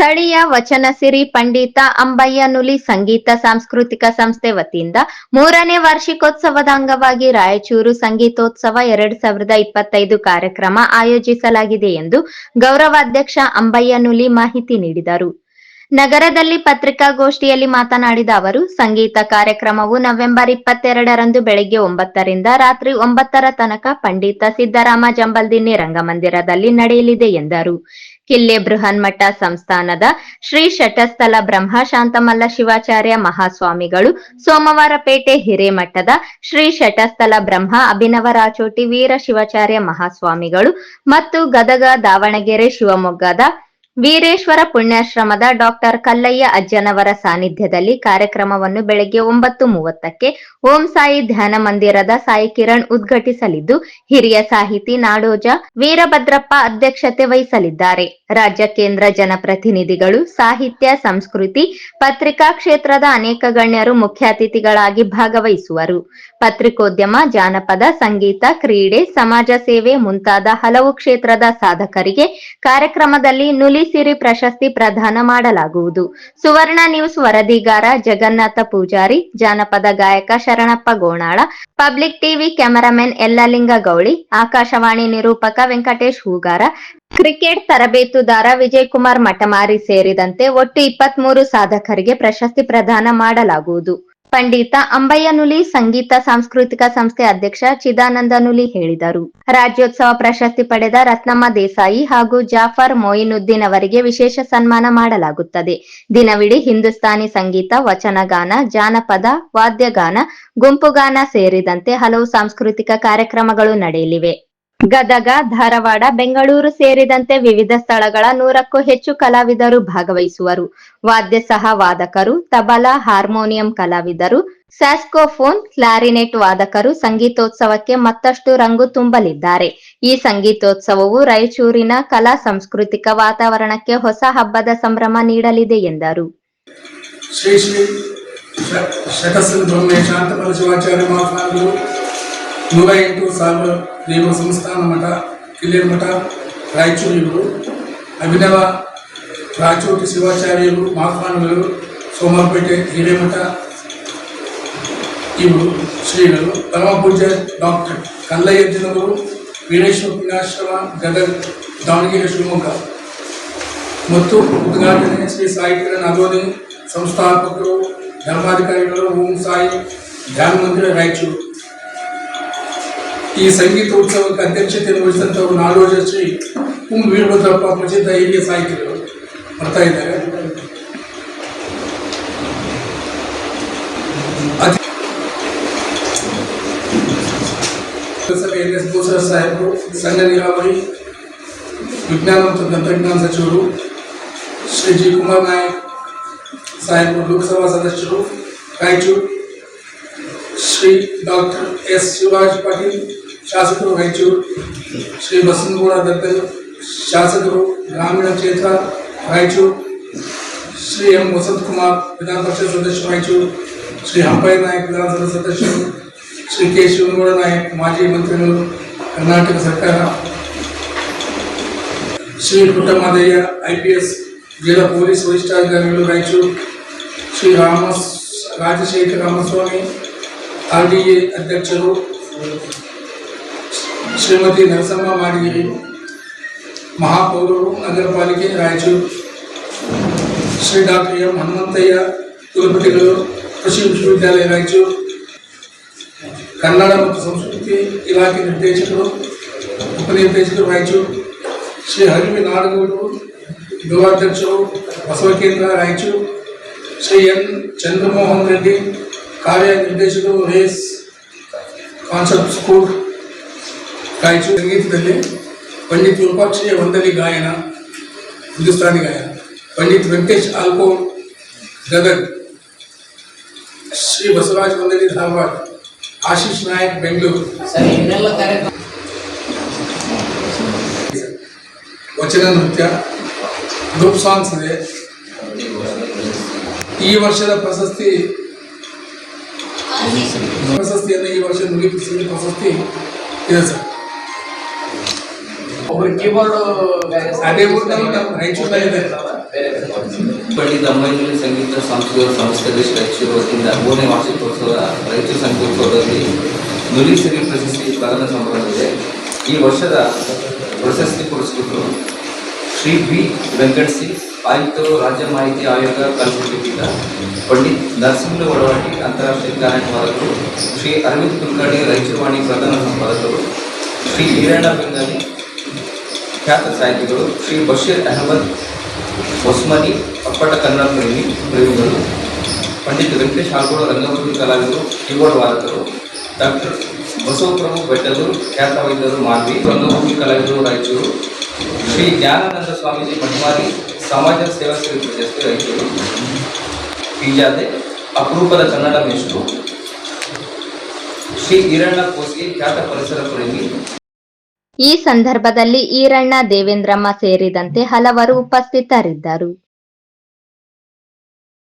ಸ್ಥಳೀಯ ವಚನಸಿರಿ ಪಂಡಿತ ಅಂಬಯ್ಯನುಲಿ ಸಂಗೀತ ಸಾಂಸ್ಕೃತಿಕ ಸಂಸ್ಥೆ ವತಿಯಿಂದ ಮೂರನೇ ವಾರ್ಷಿಕೋತ್ಸವದ ಅಂಗವಾಗಿ ರಾಯಚೂರು ಸಂಗೀತೋತ್ಸವ ಎರಡ್ ಸಾವಿರದ ಇಪ್ಪತ್ತೈದು ಕಾರ್ಯಕ್ರಮ ಆಯೋಜಿಸಲಾಗಿದೆ ಎಂದು ಗೌರವಾಧ್ಯಕ್ಷ ಅಂಬಯ್ಯನುಲಿ ಮಾಹಿತಿ ನೀಡಿದರು. ನಗರದಲ್ಲಿ ಪತ್ರಿಕಾಗೋಷ್ಠಿಯಲ್ಲಿ ಮಾತನಾಡಿದ ಅವರು, ಸಂಗೀತ ಕಾರ್ಯಕ್ರಮವು ನವೆಂಬರ್ ಇಪ್ಪತ್ತೆರಡರಂದು ಬೆಳಗ್ಗೆ ಒಂಬತ್ತರಿಂದ ರಾತ್ರಿ ಒಂಬತ್ತರ ತನಕ ಪಂಡಿತ ಸಿದ್ದರಾಮ ಜಂಬಲ್ದಿನ್ನಿ ರಂಗಮಂದಿರದಲ್ಲಿ ನಡೆಯಲಿದೆ ಎಂದರು. ಕಿಲ್ಲೆ ಬೃಹನ್ಮಠ ಸಂಸ್ಥಾನದ ಶ್ರೀ ಶಟಸ್ಥಲ ಬ್ರಹ್ಮ ಶಾಂತಮಲ್ಲ ಶಿವಾಚಾರ್ಯ ಮಹಾಸ್ವಾಮಿಗಳು ಸೋಮವಾರಪೇಟೆ ಹಿರೇಮಠದ ಶ್ರೀ ಶಟಸ್ಥಲ ಬ್ರಹ್ಮ ಅಭಿನವ ರಾಚೋಟಿ ವೀರ ಶಿವಾಚಾರ್ಯ ಮಹಾಸ್ವಾಮಿಗಳು ಮತ್ತು ಗದಗ ದಾವಣಗೆರೆ ಶಿವಮೊಗ್ಗದ ವೀರೇಶ್ವರ ಪುಣ್ಯಾಶ್ರಮದ ಡಾಕ್ಟರ್ ಕಲ್ಲಯ್ಯ ಅಜ್ಜನವರ ಸಾನ್ನಿಧ್ಯದಲ್ಲಿ ಕಾರ್ಯಕ್ರಮವನ್ನು ಬೆಳಗ್ಗೆ ಒಂಬತ್ತು ಮೂವತ್ತಕ್ಕೆ ಓಂ ಸಾಯಿ ಧ್ಯಾನ ಮಂದಿರದ ಸಾಯಿ ಕಿರಣ್ ಉದ್ಘಾಟಿಸಲಿದ್ದು, ಹಿರಿಯ ಸಾಹಿತಿ ನಾಡೋಜ ವೀರಭದ್ರಪ್ಪ ಅಧ್ಯಕ್ಷತೆ ವಹಿಸಲಿದ್ದಾರೆ. ರಾಜ್ಯ ಕೇಂದ್ರ ಜನಪ್ರತಿನಿಧಿಗಳು, ಸಾಹಿತ್ಯ, ಸಂಸ್ಕೃತಿ, ಪತ್ರಿಕಾ ಕ್ಷೇತ್ರದ ಅನೇಕ ಗಣ್ಯರು ಮುಖ್ಯ ಅತಿಥಿಗಳಾಗಿ ಭಾಗವಹಿಸುವರು. ಪತ್ರಿಕೋದ್ಯಮ, ಜಾನಪದ, ಸಂಗೀತ, ಕ್ರೀಡೆ, ಸಮಾಜ ಸೇವೆ ಮುಂತಾದ ಹಲವು ಕ್ಷೇತ್ರದ ಸಾಧಕರಿಗೆ ಕಾರ್ಯಕ್ರಮದಲ್ಲಿ ನುಲಿಸಿರಿ ಪ್ರಶಸ್ತಿ ಪ್ರದಾನ ಮಾಡಲಾಗುವುದು. ಸುವರ್ಣ ನ್ಯೂಸ್ ವರದಿಗಾರ ಜಗನ್ನಾಥ ಪೂಜಾರಿ, ಜಾನಪದ ಗಾಯಕ Sharanappa Gonal, public TV cameraman Yallalinga Gowli, Akashvani ನಿರೂಪಕ Venkatesh Hugar, cricket ತರಬೇತುದಾರ ವಿಜಯ್ ಕುಮಾರ್ ಮಠಮಾರಿ ಸೇರಿದಂತೆ ಒಟ್ಟು ಇಪ್ಪತ್ಮೂರು ಸಾಧಕರಿಗೆ ಪ್ರಶಸ್ತಿ ಪ್ರದಾನ ಮಾಡಲಾಗುವುದು. ಪಂಡಿತ ಅಂಬಯ್ಯನುಲಿ ಸಂಗೀತ ಸಾಂಸ್ಕೃತಿಕ ಸಂಸ್ಥೆ ಅಧ್ಯಕ್ಷ ಚಿದಾನಂದ ನುಲಿ ಹೇಳಿದರು. ರಾಜ್ಯೋತ್ಸವ ಪ್ರಶಸ್ತಿ ಪಡೆದ ರತ್ನಮ್ಮ ದೇಸಾಯಿ ಹಾಗೂ ಜಾಫರ್ ಮೊಯಿನುದ್ದೀನ್ ಅವರಿಗೆ ವಿಶೇಷ ಸನ್ಮಾನ ಮಾಡಲಾಗುತ್ತದೆ. ದಿನವಿಡೀ ಹಿಂದೂಸ್ತಾನಿ ಸಂಗೀತ, ವಚನಗಾನ, ಜಾನಪದ, ವಾದ್ಯಗಾನ, ಗುಂಪುಗಾನ ಸೇರಿದಂತೆ ಹಲವು ಸಾಂಸ್ಕೃತಿಕ ಕಾರ್ಯಕ್ರಮಗಳು ನಡೆಯಲಿವೆ. ಗದಗ, ಧಾರವಾಡ, ಬೆಂಗಳೂರು ಸೇರಿದಂತೆ ವಿವಿಧ ಸ್ಥಳಗಳ ನೂರಕ್ಕೂ ಹೆಚ್ಚು ಕಲಾವಿದರು ಭಾಗವಹಿಸುವರು. ವಾದ್ಯ ಸಹ ವಾದಕರು, ತಬಲಾ, ಹಾರ್ಮೋನಿಯಂ ಕಲಾವಿದರು ಸ್ಯಾಸ್ಕೋಫೋನ್ ಕ್ಲಾರಿನೆಟ್ ವಾದಕರು ಸಂಗೀತೋತ್ಸವಕ್ಕೆ ಮತ್ತಷ್ಟು ರಂಗು ತುಂಬಲಿದ್ದಾರೆ. ಈ ಸಂಗೀತೋತ್ಸವವು ರಾಯಚೂರಿನ ಕಲಾ ಸಾಂಸ್ಕೃತಿಕ ವಾತಾವರಣಕ್ಕೆ ಹೊಸ ಹಬ್ಬದ ಸಂಭ್ರಮ ನೀಡಲಿದೆ ಎಂದರು. ಶ್ರೀ ಶ್ರೀ ನೂರ ಎಂಟು ಸಾವಿರ ದೇವ ಸಂಸ್ಥಾನ ಮಠ, ಕಿಲೇರ್ ಮಠ ರಾಯಚೂರಿಗಳು ಅಭಿನವ ರಾಚೋಟಿ ಶಿವಾಚಾರ್ಯರು ಮಹಾತ್ಮಾನಗಳು ಸೋಮವಾರಪೇಟೆ ಹಿರೇಮಠ ಇವರು ಶ್ರೀಗಳು. ಪರಮ ಪೂಜ್ಯ ಡಾಕ್ಟರ್ ಕಲ್ಲಯ್ಯಜ್ಜನವರು, ವೀರೇಶ್ವರ ಪುಣ್ಯಾಶ್ರಮ ಗದಗ, ದಾವಣಗೆರೆ, ಶಿವಮೊಗ್ಗ. ಮತ್ತು ಉದ್ಘಾಟನೆ ಶ್ರೀ ಸಾಹಿತ್ಯ ನಗೋನಿ ಸಂಸ್ಥಾಪಕರು, ಧರ್ಮಾಧಿಕಾರಿಗಳು, ಓಂ ಸಾಯಿ, ಧ್ಯಾನ ಮಂದಿರ, ರಾಯಚೂರು. ಈ ಸಂಗೀತ ಉತ್ಸವಕ್ಕೆ ಅಧ್ಯಕ್ಷತೆಯನ್ನು ವಹಿಸಿದಂಥವರು ನಾಡೋಜ ಶ್ರೀ ಕುಂ ವೀರಭದ್ರಪ್ಪ ಪ್ರಸಿದ್ಧ ಹಿರಿಯ ಸಾಹಿತಿಗಳು ಬರ್ತಾ ಇದ್ದಾರೆ ಅತಿ- ಸಭೆ ಎನ್ ಎಸ್ ಬೋಸರ ಸಾಹೇಬರು ಸಂಘ ನೀರಾವರಿ ವಿಜ್ಞಾನ ಮತ್ತು ತಂತ್ರಜ್ಞಾನ ಸಚಿವರು ಶ್ರೀ ಜಿ ಕುಮಾರ್ ನಾಯಕ್ ಸಾಹೇಬರು ಲೋಕಸಭಾ ಸದಸ್ಯರು ರಾಯಚೂರು ಶ್ರೀ ಡಾಕ್ಟರ್ ಎಸ್ ಶಿವರಾಜ್ ಪಾಟೀಲ್ ಶಾಸಕರು ರಾಯಚೂರು ಶ್ರೀ ಬಸವನಗೌಡ ದತ್ತರು ಶಾಸಕರು ಗ್ರಾಮೀಣ ಕ್ಷೇತ್ರ ರಾಯಚೂರು ಶ್ರೀ ಎಂ ವಸಂತ್ ಕುಮಾರ್ ವಿಧಾನ ಪರಿಷತ್ ಸದಸ್ಯರು ರಾಯಚೂರು ಶ್ರೀ ಹಂಪಯ್ಯ ನಾಯಕ್ ವಿಧಾನಸಭಾ ಸದಸ್ಯರು ಶ್ರೀ ಕೆ ಶಿವನಗೌಡ ನಾಯಕ್ ಮಾಜಿ ಮಂತ್ರಿಗಳು ಕರ್ನಾಟಕ ಸರ್ಕಾರ Shri Puttamadaiah I P S ಜಿಲ್ಲಾ ಪೊಲೀಸ್ ವರಿಷ್ಠಾಧಿಕಾರಿಗಳು Raichur Shri Rama Rajashekhara Ramaswamy R D A ಅಧ್ಯಕ್ಷರು ಶ್ರೀಮತಿ ನರಸಮ್ಮ ಮಾಡಿಗಿರಿ ಮಹಾಪೌರರು ನಗರ ಪಾಲಿಕೆ ರಾಯಚೂರು ಶ್ರೀ ಡಾಕ್ಟರ್ ಎಂ ಹನುಮಂತಯ್ಯ ಕುಲಪತಿಗಳು ಕೃಷಿ ವಿಶ್ವವಿದ್ಯಾಲಯ ರಾಯಚೂರು ಕನ್ನಡ ಮತ್ತು ಸಂಸ್ಕೃತಿ ಇಲಾಖೆ ನಿರ್ದೇಶಕರು ಉಪನಿರ್ದೇಶಕರು ರಾಯಚೂರು ಶ್ರೀ ಹರಿವಿ ನಾಡಗೌಡರು ಗೃಹಾಧ್ಯಕ್ಷರು ಬಸವ ಕೇಂದ್ರ ರಾಯಚೂರು ಶ್ರೀ ಎನ್ ಚಂದ್ರಮೋಹನ್ ರೆಡ್ಡಿ ಕಾರ್ಯ ನಿರ್ದೇಶಕರು ರೇಸ್ ಕಾನ್ಸೆಪ್ಟ್ ಸ್ಕೂಲ್ ರಾಯಚೂರು ಸಂಗೀತದಲ್ಲಿ ಪಂಡಿತ್ ವಿರೂಪಾಕ್ಷಯ್ಯ ವಂದಲಿ ಗಾಯನ ಹಿಂದೂಸ್ತಾನಿ ಗಾಯನ. ಪಂಡಿತ್ ವೆಂಕಟೇಶ್ ಆಲ್ಕೋ ಗದಗ್ ಶ್ರೀ ಬಸವರಾಜ್ ವಂದನೆ ಧಾರವಾಡ ಆಶೀಶ್ ನಾಯಕ್ ಬೆಂಗಳೂರು. ವಚನ ನೃತ್ಯ ಗ್ರೂಪ್ ಸಾಂಗ್ಸ್ ಇದೆ. ಈ ವರ್ಷದ ಪ್ರಶಸ್ತಿ ಪ್ರಶಸ್ತಿಯನ್ನು ಈ ವರ್ಷ ಮುಗಿಪಿಸಿದ ಪ್ರಶಸ್ತಿ ಇದೆ ಸರ್. ಒಬ್ರು ಕೀಬೋರ್ಡ್ ಅದೇ ಸಂಗೀತ ಸಾಂಸ್ಕೃತಿಕ ಸಂಸ್ಥೆಯಲ್ಲಿ ರಾಯಚೂರು ವತಿಯಿಂದ ಮೂರನೇ ವಾರ್ಷಿಕೋತ್ಸವ ರಾಯಚೂರು ಸಂಗೀತೋತ್ಸವದಲ್ಲಿ ನುಲಿ ಸಿರಿ ಪ್ರಶಸ್ತಿ ಪ್ರದಾನ ಸಮಾರಂಭವಿದೆ. ಈ ವರ್ಷದ ಪ್ರಶಸ್ತಿ ಪುರಸ್ಕೃತರು ಶ್ರೀ ಬಿ. ವೆಂಕಟ್ ಸಿಂಗ್ ಆಯುಕ್ತರು ರಾಜ್ಯ ಮಾಹಿತಿ ಆಯೋಗ ಕಲಬುರಗಿ ಪೀಠ ಪಂಡಿತ್ ನರಸಿಂಹ ಒಡವಾಟಿ ಅಂತಾರಾಷ್ಟ್ರೀಯ ಕಾರ್ಯಕ್ರಮಗಳು ಶ್ರೀ ಅರವಿಂದ್ ಕುಲಕರ್ಣಿ ರಾಯಚೂರು ವಾಣಿ ಪ್ರಧಾನ ಸಂಪಾದಕರು ಶ್ರೀ ಈರಣ್ಣ ಬೆಂಗಾಲಿ ಖ್ಯಾತ ಸಾಹಿತಿಗಳು ಶ್ರೀ ಬಶೀರ್ ಅಹಮದ್ ಒಸ್ಮನಿ, ಅಪ್ಪಟ ಕನ್ನಡ ಪ್ರೇಮಿ ಪ್ರೇಮಿಗಳು ಪಂಡಿತ್ ವೆಂಕಟೇಶ್ ಹಾಗೋಡು ರಂಗಭೂಮಿ ಕಲಾವಿದರು ಕೀಬೋರ್ಡ್ ವಾದಕರು, ಡಾಕ್ಟರ್ ಬಸವಪ್ರಭು ಬೆಟ್ಟದೂರು, ಖ್ಯಾತ ವೈದ್ಯರು ಮಾನ್ವಿ, ರಂಗಭೂಮಿ ಕಲಾವಿದರು ರಾಯಚೂರು, ಶ್ರೀ ಜ್ಞಾನಾನಂದ ಸ್ವಾಮೀಜಿ ಮಠಮಾರಿ, ಸಮಾಜ ಸೇವಾ ಶ್ರೀ ಪ್ರಶಸ್ತಿ ರಾಯಚೂರು ಪಿಜಾದೆ ಅಪರೂಪದ ಕನ್ನಡ ಮೇಷ್ಟ್ರು, ಶ್ರೀ ಈರಣ್ಣ ಕೋಸಿ ಖ್ಯಾತ ಪರಿಸರ ಪ್ರೇಮಿ ಈ ಸಂದರ್ಭದಲ್ಲಿ ಈರಣ್ಣ ದೇವೇಂದ್ರಮ್ಮ ಸೇರಿದಂತೆ ಹಲವರು ಉಪಸ್ಥಿತರಿದ್ದರು.